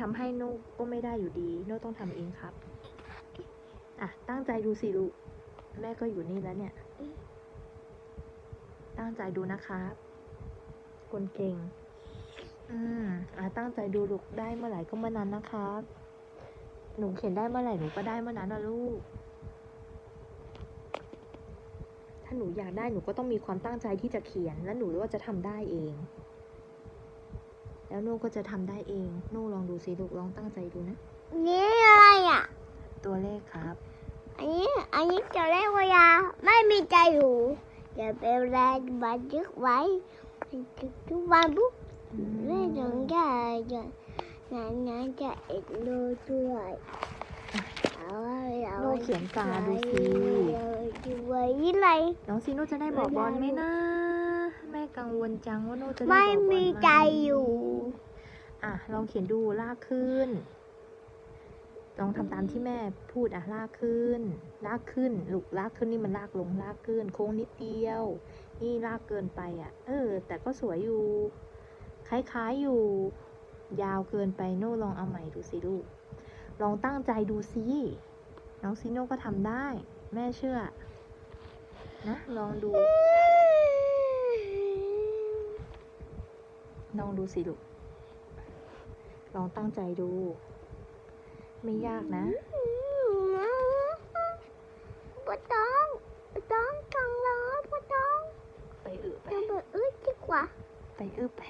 ทำให้โน่ก็ไม่ได้อยู่ดี โน่ต้องทำเองครับ อะ ตั้งใจดูสิลูก แม่ก็อยู่นี่แล้วเนี่ย ตั้งใจดูนะครับ คนเก่ง อืม อะ ตั้งใจดูลูกได้เมื่อไหร่ก็เมื่อนั้นนะครับ หนูเขียนได้เมื่อไหร่หนูก็ได้เมื่อนั้นนะลูก ถ้าหนูอยากได้หนูก็ต้องมีความตั้งใจที่จะเขียน และหนูรู้ว่าจะทำได้เอง แล้วโน่ก็จะทำได้เอง โน่ลองดูสิลูกลองตั้งใจดูนะ นี่อะไรอะ ตัวเลขครับ อันนี้ อันนี้จะเรียกว่ายาไม่มีใจอยู่อย่าเป็นแรงบันทึกไว้ทุกวันปุ๊บอืมแม่ถึงจะจะงานงานจะเอ็ดโลด้วยเอาไว้เอาโน่ไว้เขียนกาดูสิดูไว้อะไรน้องซีโน่จะได้บอกบอลไหมนะ แม่กังวลจังว่าโน่จะได้ไม่บอกบอลไหมีใจอยู่ อะลองเขียนดูลากขึ้น ลองทำตามที่แม่พูดอะลากขึ้น ลากขึ้นลูกลากขึ้นนี่มันลากลงลากขึ้น โค้งนิดเดียว นี่ลากเกินไปอะ เออ แต่ก็สวยอยู่ คล้ายๆอยู่ ยาวเกินไปโน่ลองเอาใหม่ดูสิลูก ลองตั้งใจดูสิน้องซีโน่ก็ทำได้ แม่เชื่อ นะลองดู ลองดูสิลูก ลองตั้งใจดู ไม่ยากนะปวดท้องปวดท้องจังเลยปวดท้อง ไปอึไปจะเปิดอึดดีกว่า ไปอึไป